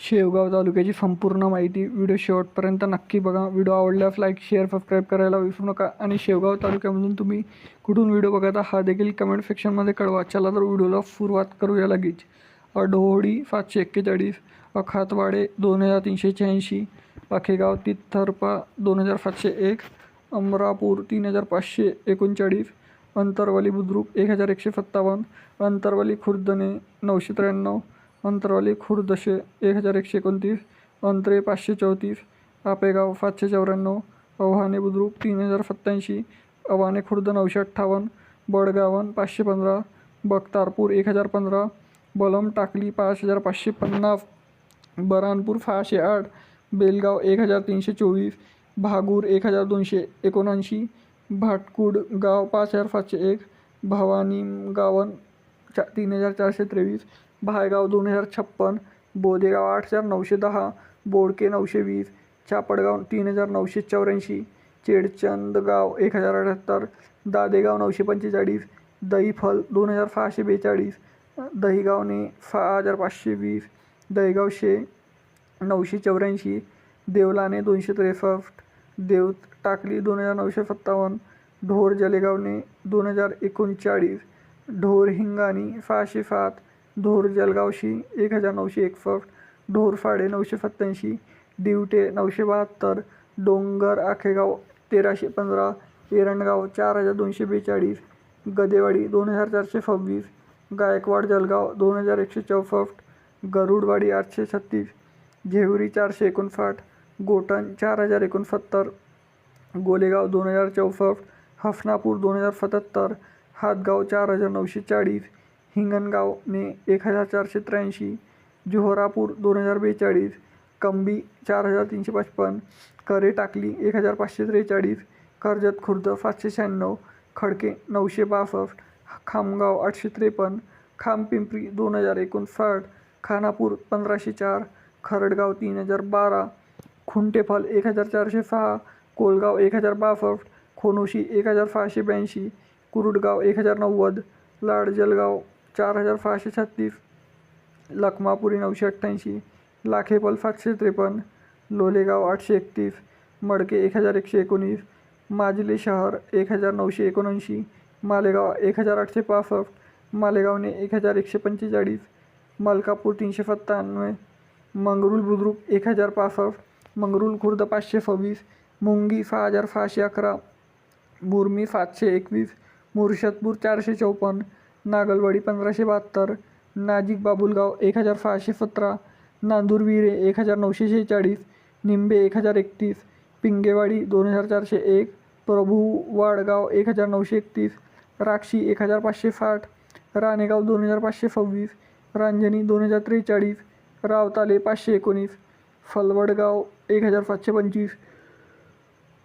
शेवगाव तालुक्याची संपूर्ण माहिती व्हिडिओ शेवटपर्यंत नक्की बघा. व्हिडिओ आवडल्यास लाईक शेअर सबस्क्राईब करायला विसरू नका. आणि शेवगाव तालुक्यामधून तुम्ही कुठून व्हिडिओ बघता हा देखील कमेंट सेक्शनमध्ये कळवा. चला तर व्हिडिओला सुरुवात करूया लगेच. अडोहोडी सातशे एक्केचाळीस अखातवाडे दोन हजार तीनशे शहाऐंशी पाखेगाव तिथरपा दोन हजार सातशे एक अमरापूर तीन हजार पाचशे एकोणचाळीस अंतरवाली बुद्रुक एक हजार एकशे सत्तावन्न अंतरवाली खुर्दने नऊशे त्र्याण्णव अंतरवाली खुर्दशे एक हजार एकशे एकोणतीस अंतरे पाचशे चौतीस आपेगाव पाचशे चौऱ्याण्णव अव्हाणे बुद्रुक तीन हजार सत्त्याऐंशी अव्हाणे खुर्द नऊशे अठ्ठावन्न बडगावन पाचशे पंधरा बख्तारपूर एक हजार पंधरा बलम टाकली पाच हजार पाचशे पन्नास बरानपूर सहाशे आठ बेलगाव एक हजार तीनशे चोवीस भागूर एक हजार दोनशे एकोणऐंशी भाटकुड गाव पाच हजार सातशे एक भवानी गावन चा तीन हजार चारशे तेवीस भायगाव दोन हजार छप्पन बोदेगाव आठ हजार नऊशे दहा बोडके नऊशे वीस चापडगाव तीन हजार नऊशे चौऱ्याऐंशी चेडचंदगाव एक हजार अठ्याहत्तर दादेगाव नऊशे पंचेचाळीस दहीफल दोन हजार सहाशे बेचाळीस दहीगावने सहा हजार पाचशे वीस दहीगावशे नऊशे चौऱ्याऐंशी देवलाने दोनशे त्रेसष्ट देव टाकली दोन हजार नऊशे सत्तावन्न ढोर जलेगावने दोन हजार एकोणचाळीस ढोर हिंगाणी सहाशे सात ढोर, जलगावशी एक हज़ार नऊशे एकसष्ट ढोरफाडे नऊशे सत्त्याऐंशी, दिवटे नऊशे बहात्तर, डोंगर आखेगाव तेराशे पंधरा, एरंडगाव चार हज़ार दोनशे बेचाळीस, गदेवाडी दोन हज़ार चारशे सव्वीस, गायकवाड जलगाव दोन हज़ार एकशे चौसष्ट, गरुडवाडी आठशे छत्तीस, झेवरी चारशे एकोणसाठ गोटण चार हज़ार एकोणसत्तर, गोलेगाव दोन हज़ार चौसष्ट हफनापूर दोन हज़ार सत्याहत्तर हातगाव चार हज़ार नऊशे चाळीस हिंगणगावने एक हजार चारशे त्र्याऐंशी जोहरापूर दोन हजार बेचाळीस कंबी चार हजार तीनशे पचपन्न करे टाकली एक हजार पाचशे त्रेचाळीस कर्जत खुर्द सातशे शहाण्णव खडके नऊशे बासष्ट खामगाव आठशे त्रेपन्न खामपिंपरी दोन हजार एकोणसाठ खानापूर पंधराशे चार खरडगाव तीन हजार बारा खुंटेफल एक हजार चारशे सहा कोलगाव एक हजार बासष्ट खोनोशी एक हजार सहाशे ब्याऐंशी कुरुडगाव एक हजार नव्वद लाड जलगाव चार हजार सहाशे छत्तीस लखमापुरी नऊशे अठ्ठ्याऐंशी लाखेपल सातशे त्रेपन्न लोलेगाव आठशे एकतीस मडके एक हजार एकशे एकोणीस माजले शहर एक हजार नऊशे एकोणऐंशी मालेगाव एक हजार आठशे पासष्ट मालेगावने एक हजार एकशे पंचेचाळीस मलकापूर तीनशे सत्त्याण्णव मंगरुळ बुद्रुक एक हजार पासष्ट मंगरूल खुर्द पाचशे सव्वीस मुंगी सहा हजार सहाशे अकरा मुरमी सातशे एकवीस मुर्शदपूर चारशे चौपन्न नागलवाडी पंधराशे बहात्तर नाजिक बाबुलगाव एक हजार सहाशे सतरा नांदूरविरे एक हजार नऊशे शेहेचाळीस निंबे एक हजार एकतीस पिंगेवाडी दोन हजार चारशे एक प्रभू वाडगाव एक हजार नऊशे एकतीस राक्षी एक हजार पाचशे साठ राणेगाव दोन हजार पाचशे सव्वीस रांजणी दोन हजार त्रेचाळीस रावताले पाचशे एकोणीस फलवडगाव एक हजार सातशे पंचवीस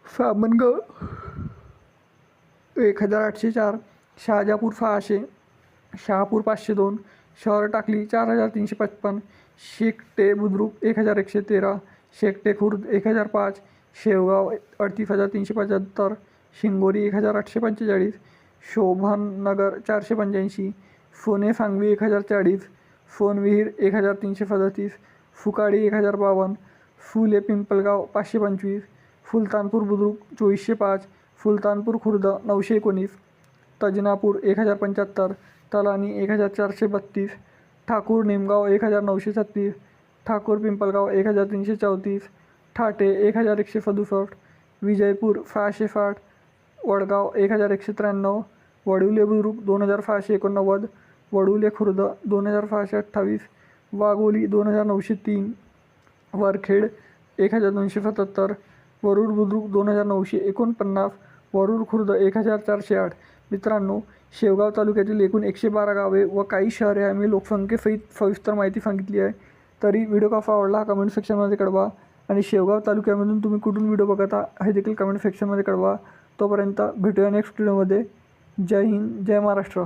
सामनगाव एक हजार आठशे चार शहाजापूर सहाशे शहापूर पाचशे दोन शहर टाकली चार हजार तीनशे पचपन्न शेकटे बुद्रुक एक हजार एकशे तेरा शेकटे खुर्द एक हजार पाच शेवगाव अडतीस हजार तीनशे पंच्याहत्तर शिंगोरी एक हजार आठशे पंचेचाळीस शोभाननगर चारशे पंच्याऐंशी सोने सांगवी एक हजार चाळीस सोनविहीर एक हजार तीनशे सदतीस फुकाडी एक हजार बावन्न फुले पिंपलगाव पाचशे पंचवीस सुलतानपूर बुद्रुक चोवीसशे पाच सुलतानपूर खुर्द नऊशे एकोणीस तजनापूर एक हजार पंच्याहत्तर तलानी एक हजार चारशे बत्तीस. ठाकूर निमगाव एक हजार नऊशे छत्तीस. ठाकूर पिंपलगाव एक हजार तीनशे चौतीस. ठाटे एक हजार एकशे सदुसष्ट. विजयपूर सहाशे साठ. वडगाव एक हजार एकशे त्र्याण्णव. वडुले बुद्रुक दोन हजार सहाशे एकोणनव्वद. वडुले खुर्द दोन हजार सहाशे अठ्ठावीस. वाघोली दोन हजार नऊशे तीन. वरखेड एक हजार दोनशे सत्याहत्तर. वरुड बुद्रुक दोन हजार नऊशे एकोणपन्नास. वरुड खुर्द एक हजार चारशे आठ. मित्रांनो शेवगाव तालुक्यातील एकूण एकशे बारा गावे व काही शहरे आम्ही लोकसंख्येसहित सविस्तर माहिती सांगितली आहे. तरी व्हिडिओ कसा आवडला हा कमेंट सेक्शनमध्ये कळवा आणि शेवगाव तालुक्यामधून तुम्ही कुठून व्हिडिओ बघता हे देखील कमेंट सेक्शनमध्ये कळवा. तोपर्यंत भेटूया नेक्स्ट व्हिडिओमध्ये जय हिंद जय महाराष्ट्र.